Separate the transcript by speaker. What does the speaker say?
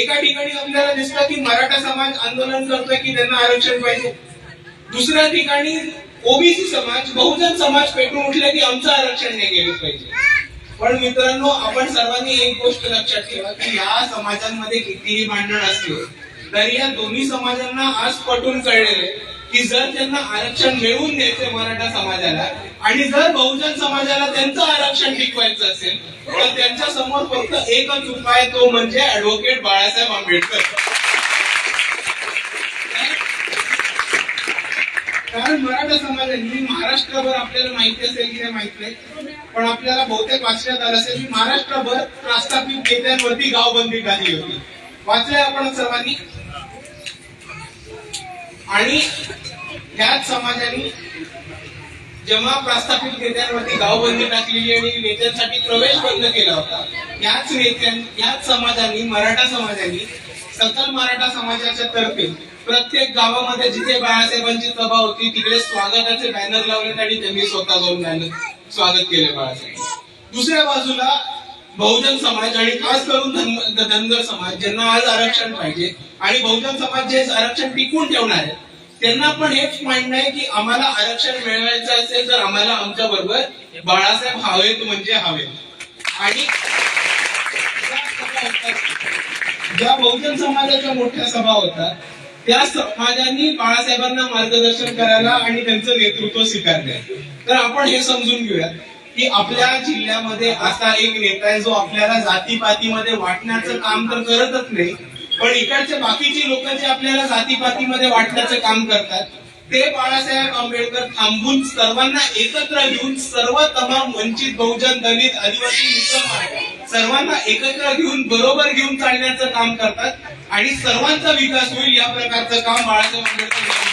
Speaker 1: एका ठिकाणी आपल्याला दिसतं की मराठा समाज आंदोलन करतोय की त्यांना आरक्षण पाहिजे. दुसऱ्या ठिकाणी ओबीसी समाज बहुजन समाज पेटून उठले की आमचं आरक्षण नाही गेलं पाहिजे. पण मित्रांनो आपण सर्वांनी एक गोष्ट लक्षात ठेवा की या समाजांमध्ये कितीही भांडण असले तरी या दोन्ही समाजांना आज पटून कळलेले की जर त्यांना आरक्षण मिळवून द्यायचे मराठा समाजाला आणि जर बहुजन समाजाला त्यांचं आरक्षण टिकवायचं असेल तर त्यांच्यासमोर फक्त एकच उपाय तो म्हणजे ऍडव्होकेट बाळासाहेब आंबेडकर. कारण मराठा समाजाने महाराष्ट्रभर आपल्याला माहिती असेल की नाही माहीत नाही पण आपल्याला बहुतेक वाचण्यात आलं असेल. की महाराष्ट्रभर प्रस्थापित नेत्यांवरती गावबंदी घातली होती. वाचलंय आपण सर्वांनी. आणि ह्याच समाजाने जेव्हा प्रस्थापित नेत्यांवरती गावबंदी टाकलेली आणि नेत्यांसाठी प्रवेश बंद केला होता याच नेत्यां याच समाजाने मराठा समाजाने सकल मराठा समाजाच्या तर्फे प्रत्येक गावामध्ये जिथे बाळासाहेबांची सभा होती तिकडे स्वागताचे बॅनर लावले आणि त्यांनी स्वतः जाऊन बॅनर स्वागत केले बाळासाहेब. दुसऱ्या बाजूला बहुजन समाज आणि खास करून धन- धनगर समाज ज्यांना आज आरक्षण पाहिजे आणि बहुजन समाज जे आरक्षण टिकून ठेवणार आहे त्यांना पण हेच मांडणं आहे की आम्हाला आरक्षण मिळवायचं असेल तर आम्हाला आमच्या बरोबर बाळासाहेब हवेत म्हणजे हवेत आणि ज्या बहुजन समाजाच्या मोठ्या सभा होतात त्या समाजांनी बाळासाहेबांना मार्गदर्शन करायला आणि त्यांचं नेतृत्व स्वीकारले तर आपण हे समजून घेऊया की आपल्या जिल्ह्यामध्ये असा एक नेता आहे जो आपल्याला जातीपातीमध्ये वाटण्याचं काम तर करतच नाही पण इकडचे बाकीची लोक जे आपल्याला जातीपातीमध्ये वाटण्याचं काम करतात ते बाळासाहेब आंबेडकर थांबून सर्वांना एकत्र घेऊन सर्व तमाम वंचित बहुजन दलित आदिवासी मुसलमान सर्वांना एकत्र घेऊन बरोबर घेऊन चालण्याचं काम करतात आणि सर्वांचा विकास होईल या प्रकारचं काम बाळासाहेब आंबेडकर